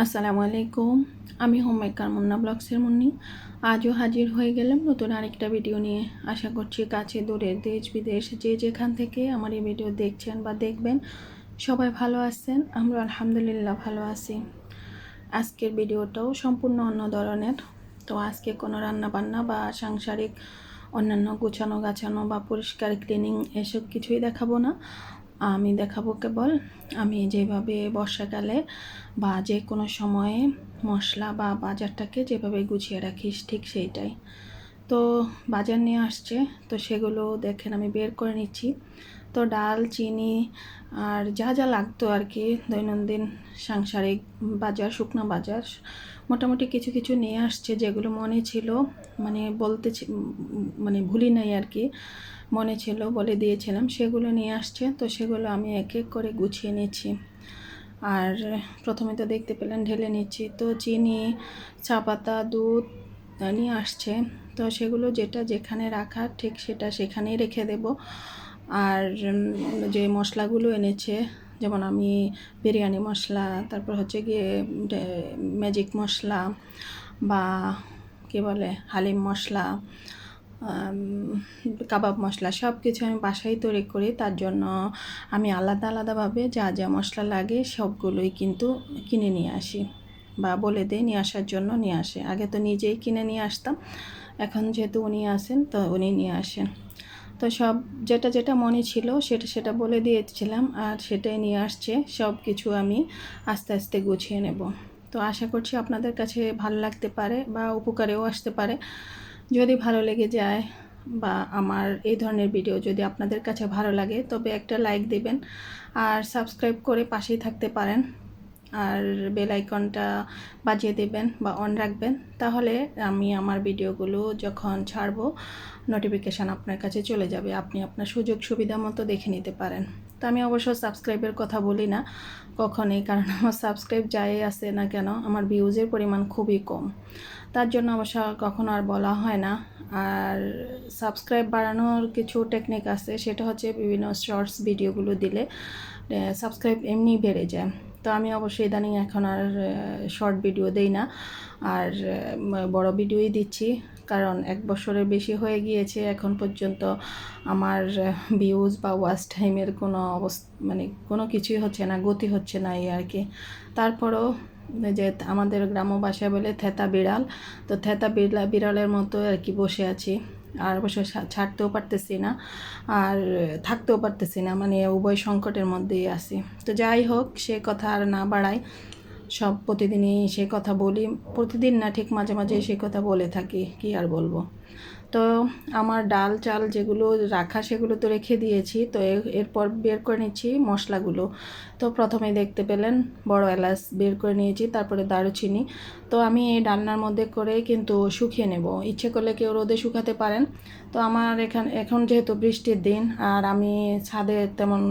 আসসালামু আলাইকুম। আমি হোমমেকার মুন্না ব্লগসের মুন্নি। আজও হাজির হয়ে গেলাম নতুন আরেকটা ভিডিও নিয়ে। আশা করছি কাছে দূরে দেশ বিদেশ যে যেখান থেকে আমার এই ভিডিও দেখছেন বা দেখবেন, সবাই ভালো আছেন। আমরা আলহামদুলিল্লাহ ভালো আছি। আজকের ভিডিওটাও সম্পূর্ণ অন্য ধরনের। তো আজকে কোনো রান্না বান্না বা সাংসারিক অন্যান্য গুছানো গাছানো বা পরিষ্কার ক্লিনিং এসব কিছুই দেখাবো না। আমি দেখাবো কেবল। আমি যেভাবে বর্ষাকালে বা যে কোনো সময়ে মশলা বা বাজারটাকে যেভাবে গুছিয়ে রাখিস, ঠিক সেইটাই। তো বাজার নিয়ে আসছে, তো সেগুলো দেখেন আমি বের করে নিচ্ছি। তো ডাল, চিনি আর যা যা লাগতো আর কি দৈনন্দিন সাংসারিক বাজার, শুকনো বাজার মোটামুটি কিছু কিছু নিয়ে আসছে যেগুলো মনে ছিল মানে বলতে মানে ভুলি নাই আর কি, মনে ছিল বলে দিয়েছিলাম, সেগুলো নিয়ে আসছে। তো সেগুলো আমি এক এক করে গুছিয়ে নিচ্ছি। আর প্রথমে তো দেখতে পেলেন ঢেলে নিচ্ছি। তো চিনি, চা পাতা, দুধ নিয়ে আসছে। তো সেগুলো যেটা যেখানে রাখা ঠিক সেটা সেখানেই রেখে দেব। আর যে মশলাগুলো এনেছে যেমন আমি বিরিয়ানি মশলা, তারপর হচ্ছে গিয়ে ম্যাজিক মশলা বা কী বলে, হালিম মশলা কাবাব মশলা সব কিছু আমি বাসায় তৈরি করি। তার জন্য আমি আলাদা আলাদাভাবে যা যা মশলা লাগে সবগুলোই কিন্তু কিনে নিয়ে আসি বা বলে দেয় নিয়ে আসার জন্য নিয়ে আসে। আগে তো নিজেই কিনে নিয়ে আসতাম, এখন যেহেতু উনি আসেন তো উনি নিয়ে আসেন। তো সব যেটা যেটা মনে ছিল সেটা সেটা বলে দিয়েছিলাম আর সেটাই নিয়ে আসছে। সব কিছু আমি আস্তে আস্তে গুছিয়ে নেব। তো আশা করছি আপনাদের কাছে ভালো লাগতে পারে বা উপকারেও আসতে পারে। যদি ভালো লেগে যায় বা আমার এই ধরনের ভিডিও যদি আপনাদের কাছে ভালো লাগে তবে একটা লাইক দেবেন আর সাবস্ক্রাইব করে পাশেই থাকতে পারেন। আর বেল আইকনটা বাজিয়ে দেবেন বা অন রাখবেন, তাহলে আমি আমার ভিডিওগুলো যখন ছাড়বো নোটিফিকেশান আপনার কাছে চলে যাবে। আপনি আপনার সুযোগ সুবিধা মতো দেখে নিতে পারেন। তো আমি অবশ্য সাবস্ক্রাইবের কথা বলি না, কখনই, কারণ আমার সাবস্ক্রাইব যাই আছে না কেন, আমার ভিউজের পরিমাণ খুবই কম। তার জন্য অবশ্য কখনো আর বলা হয় না। আর সাবস্ক্রাইব বাড়ানোর কিছু টেকনিক আছে, সেটা হচ্ছে বিভিন্ন শর্টস ভিডিওগুলো দিলে সাবস্ক্রাইব এমনি বেড়ে যায়। তো আমি অবশ্যই ইদানিং এখন আর শর্ট ভিডিও দেই না। আর বড় ভিডিওই দিচ্ছি। কারণ এক বছরের বেশি হয়ে গিয়েছে এখন পর্যন্ত। আমার ভিউজ বা ওয়াচ টাইমের কোনো অবস্থা মানে কোনো কিছুই হচ্ছে না, গতি হচ্ছে না এই আর কি। তারপরও যে আমাদের গ্রাম্য ভাষায় বলে থেতা বিড়াল। তো থেতা বিড়াল, বিড়ালের মতো আর কি বসে আছি। আর অবশ্য ছাড়তেও পারতেছি না। আর থাকতেও পারতেছি না মানে উভয় সংকটের মধ্যেই আছি। তো যাই হোক, সে কথা আর না বাড়াই। সব প্রতিদিনই সে কথা বলি। প্রতিদিন না, ঠিক মাঝে মাঝে সে কথা বলে থাকি, কি আর বলব। তো আমার ডাল, চাল যেগুলো রাখা, সেগুলো তো রেখে দিয়েছি। তো এরপর বের করে নিচ্ছি মশলাগুলো। তো প্রথমে দেখতে পেলেন বড় এলাচ বের করে নিয়েছি, তারপরে দারুচিনি। তো আমি এই ডালনার মধ্যে করে কিন্তু শুকিয়ে নেব। ইচ্ছে করলে কেউ রোদে শুকাতে পারেন। তো আমার এখান, এখন যেহেতু বৃষ্টির দিন, আর আমি ছাদে তেমন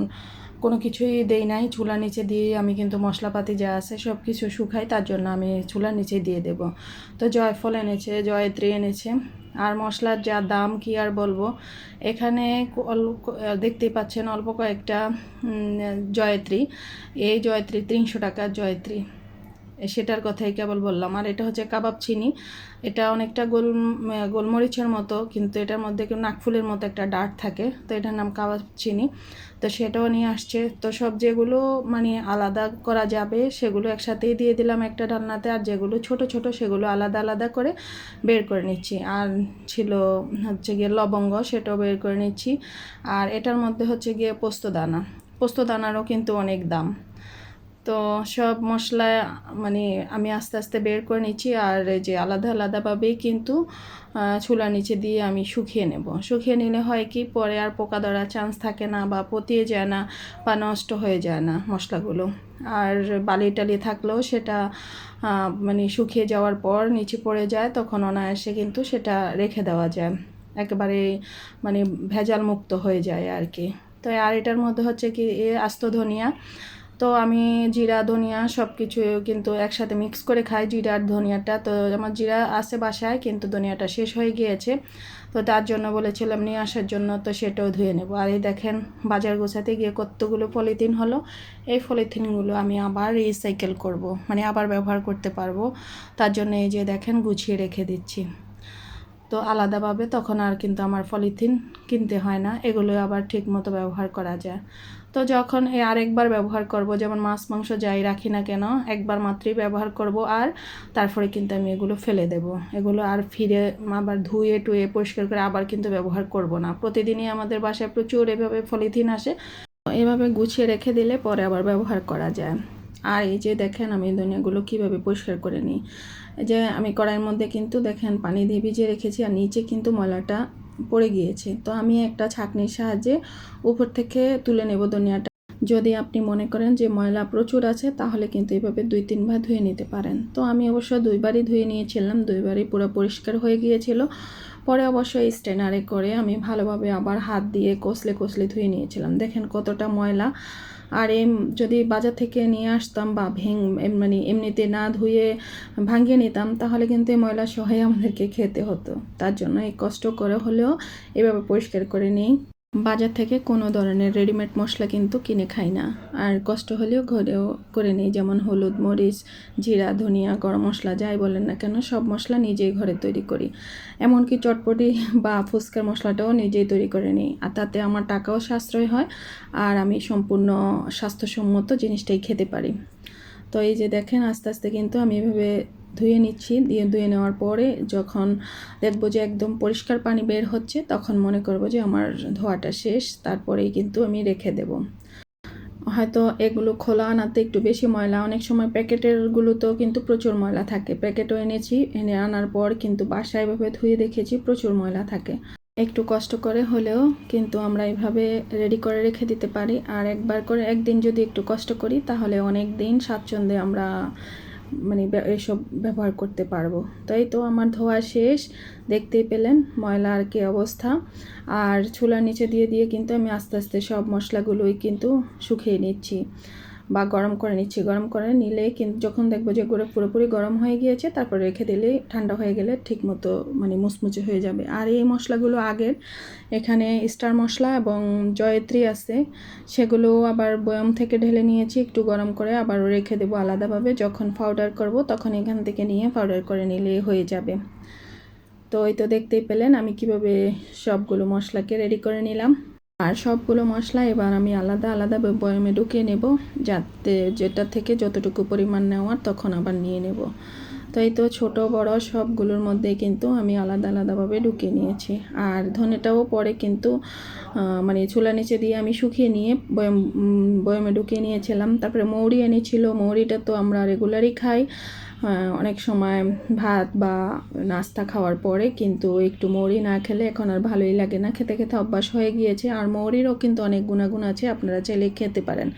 কোনো কিছুই দেই নাই, চুলার নিচে দিয়ে আমি কিন্তু মশলাপাতি যা আছে সব কিছু শুকাই তার জন্য আমি চুলার নিচে দিয়ে দেব। তো জয়ফল এনেছে, জয়ত্রী এনেছে। আর মশলার যা দাম কি আর বলব? এখানে দেখতে পাচ্ছেন অল্প কয়েকটা জয়ত্রী। এই জয়ত্রী, তিনশো টাকার জয়ত্রী। সেটার কথাই কেবল বললাম। আর এটা হচ্ছে কাবাব চিনি। এটা অনেকটা গোল গোলমরিচের মতো, কিন্তু এটার মধ্যে কেউ নাকফুলের মতো একটা ডার্ট থাকে। তো এটার নাম কাবাব চিনি। তো সেটাও নিয়ে আসছে। তো সব যেগুলো মানে আলাদা করা যাবে, সেগুলো একসাথেই দিয়ে দিলাম একটা রান্নাতে আর যেগুলো ছোট ছোট, সেগুলো আলাদা আলাদা করে বের করে নিচ্ছি। আর ছিল হচ্ছে গিয়ে লবঙ্গ, সেটাও বের করে নিচ্ছি। আর এটার মধ্যে হচ্ছে গিয়ে পোস্তদানা পোস্তদানারও কিন্তু অনেক দাম। তো সব মশলা মানে আমি আস্তে আস্তে বের করে নিচ্ছি আর যে আলাদা আলাদাভাবেই কিন্তু চুলার নিচে দিয়ে আমি শুকিয়ে নেব। শুকিয়ে নিলে হয় কি, পরে আর পোকা ধরার চান্স থাকে না বা পতিয়ে যায় না বা নষ্ট হয়ে যায় না মশলাগুলো। আর বালি টালি থাকলেও সেটা মানে শুকিয়ে যাওয়ার পর নিচে পড়ে যায়, তখন অনায়াসে কিন্তু সেটা রেখে দেওয়া যায়। একেবারে মানে ভেজাল মুক্ত হয়ে যায় আর কি। তো আর এটার মধ্যে হচ্ছে কি, এ আস্ত ধনিয়া তো আমি জিরা, ধনিয়া সব কিছু কিন্তু একসাথে মিক্স করে খাই, জিরা আর ধনিয়াটা। তো আমার জিরা আছে বাসায়, কিন্তু ধনিয়াটা শেষ হয়ে গিয়েছে। তো তার জন্য বলেছিলাম নিয়ে আসার জন্য, তো সেটাও ধুয়ে নেব। আর এই দেখেন, বাজার গোছাতে গিয়ে কতগুলো পলিথিন হলো। এই পলিথিনগুলো আমি আবার রিসাইকেল করব মানে আবার ব্যবহার করতে পারব। তার জন্য এই যে দেখেন, গুছিয়ে রেখে দিচ্ছি। তো আলাদাভাবে তখন আর কিন্তু আমার পলিথিন কিনতে হয় না এগুলো আবার ঠিক মতো ব্যবহার করা যায়। তো যখন এ আরেকবার ব্যবহার করব, যেমন মাছ, মাংস যাই রাখি না কেন, একবার মাত্রই ব্যবহার করব আর তারপরে কিন্তু আমি এগুলো ফেলে দেব। এগুলো আর ফিরে আবার ধুয়ে টুয়ে পরিষ্কার করে আবার কিন্তু ব্যবহার করব না। প্রতিদিনই আমাদের বাসায় প্রচুর এভাবে পলিথিন আসে, এভাবে গুছিয়ে রেখে দিলে পরে আবার ব্যবহার করা যায়। আর এই যে দেখেন আমি ধনিয়াগুলো কীভাবে পরিষ্কার করে নিই। যে আমি কড়াইয়ের মধ্যে কিন্তু দেখেন পানি দিয়ে ভিজিয়ে রেখেছি আর নিচে কিন্তু ময়লাটা পড়ে গিয়েছে। তো আমি একটা ছাঁকনির সাহায্যে উপর থেকে তুলে নেব ধনিয়াটা। যদি আপনি মনে করেন যে ময়লা প্রচুর আছে, তাহলে কিন্তু এভাবে দুই তিনবার ধুয়ে নিতে পারেন। তো আমি অবশ্য দুইবারই ধুয়ে নিয়েছিলাম, দুইবারই পুরো পরিষ্কার হয়ে গিয়েছিল। পরে অবশ্য স্ট্যানারে করে আমি ভালোভাবে আবার হাত দিয়ে কষলে কষলে ধুয়ে নিয়েছিলাম। দেখেন কতটা ময়লা আর এম, যদি বাজার থেকে নিয়ে আসতাম বা ভেং মানে এমনিতে না ধুয়ে ভাঙিয়ে নিতাম, তাহলে কিন্তু ময়লা সহায় আমাদেরকে খেতে হতো। তার জন্য এই কষ্ট করে হলেও এভাবে পরিষ্কার করে নিই। বাজার থেকে কোনো ধরনের রেডিমেড মশলা কিন্তু কিনে খাই না। আর কষ্ট হলেও ঘরেও করে নিই, যেমন হলুদ মরিচ, জিরা, ধনিয়া, গরম মশলা, যাই বলেন না কেন, সব মশলা নিজেই ঘরে তৈরি করি। এমনকি চটপটি বা ফুচকার মশলাটাও নিজেই তৈরি করে নিই। আর তাতে আমার টাকাও সাশ্রয় হয় আর আমি সম্পূর্ণ স্বাস্থ্যসম্মত জিনিসটাই খেতে পারি। তো এই যে দেখেন, আস্তে আস্তে কিন্তু আমি এভাবে ধুয়ে নিচ্ছি। দিয়ে ধুয়ে নেওয়ার পরে যখন দেখব যে একদম পরিষ্কার পানি বের হচ্ছে, তখন মনে করব যে আমার ধোয়াটা শেষ, তারপরেই কিন্তু আমি রেখে দেব। হয়তো এগুলো খোলা আনাতে একটু বেশি ময়লা, অনেক সময় প্যাকেটেরগুলোতেও কিন্তু প্রচুর ময়লা থাকে। প্যাকেটও এনেছি, এনে আনার পর কিন্তু বাসায় এভাবে ধুয়ে দেখেছি, প্রচুর ময়লা থাকে। একটু কষ্ট করে হলেও কিন্তু আমরা এভাবে রেডি করে রেখে দিতে পারি। আর একবার করে একদিন যদি একটু কষ্ট করি, তাহলে অনেক দিন স্বাচ্ছন্দ্যে আমরা মানে এসব ব্যবহার করতে পারব। তাই তো আমার ধোয়া শেষ। দেখতেই পেলেন ময়লা আর কি অবস্থা। আর চুলার নিচে দিয়ে দিয়ে কিন্তু আমি আস্তে আস্তে সব মশলাগুলোই কিন্তু শুকিয়ে নিচ্ছি। বা গরম করে নিচ্ছি। গরম করে নিলে কিন্তু যখন দেখব যে গুঁড়ো পুরোপুরি গরম হয়ে গিয়েছে, তারপর রেখে দিলে ঠান্ডা হয়ে গেলে ঠিক মতো মানে মুচমুচে হয়ে যাবে। আর এই মশলাগুলো আগের, এখানে স্টার মশলা এবং জয়ত্রী আছে, সেগুলো আবার বয়ম থেকে ঢেলে নিয়েছি, একটু গরম করে আবার রেখে দেবো আলাদাভাবে। যখন পাউডার করব, তখন এখান থেকে নিয়ে পাউডার করে নিলে হয়ে যাবে। তো এই তো দেখতেই পেলেন, আমি কীভাবে সবগুলো মশলাকে রেডি করে নিলাম। আর সবগুলো মশলা এবার আমি আলাদা আলাদা বয়মে ঢুকিয়ে নেব, যাতে যেটা থেকে যতটুকু পরিমাণ নেওয়ার তখন আবার নিয়ে নেব। তো এই তো ছোটো, বড় সবগুলোর মধ্যে কিন্তু আমি আলাদা আলাদাভাবে ঢুকিয়ে নিয়েছি। আর ধনেটাও পরে কিন্তু মানে চুলা নিচে দিয়ে আমি শুকিয়ে নিয়ে বয়ম বয়মে ঢুকিয়ে নিয়েছিলাম। তারপরে মৌরি এনেছিল, মৌরিটা তো আমরা রেগুলারই খাই। অনেক সময় ভাত বা নাস্তা খাওয়ার পরে কিন্তু একটু মৌরি না খেলে এখন আর ভালোই লাগে না। খেতে খেতে অভ্যাস হয়ে গিয়েছে আর মৌরিরও কিন্তু অনেক গুণাগুণ আছে, আপনারা চাইলে খেতে পারেন।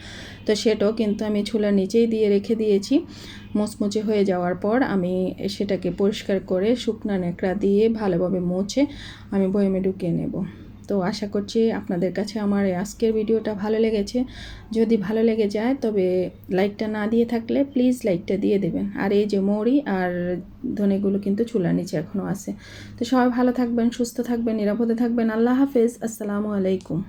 তো সেটাও কিন্তু আমি ছোলার নিচেই দিয়ে রেখে দিয়েছি। মুচমুচে হয়ে যাওয়ার পর আমি সেটাকে পরিষ্কার করে শুকনা ন্যাকড়া দিয়ে ভালোভাবে মুছে আমি বয়মে ঢুকিয়ে নেব। তো আশা করছি আপনাদের কাছে আমার আজকের ভিডিওটা ভালো লেগেছে। যদি ভালো লেগে যায়, তবে লাইকটা না দিয়ে থাকলে প্লিজ লাইকটা দিয়ে দেবেন। আর এই যে মৌরি আর ধনেগুলো কিন্তু চুলার নিচে এখনও আছে। তো সবাই ভালো থাকবেন, সুস্থ থাকবেন, নিরাপদে থাকবেন। আল্লাহ হাফেজ। আসসালামু আলাইকুম।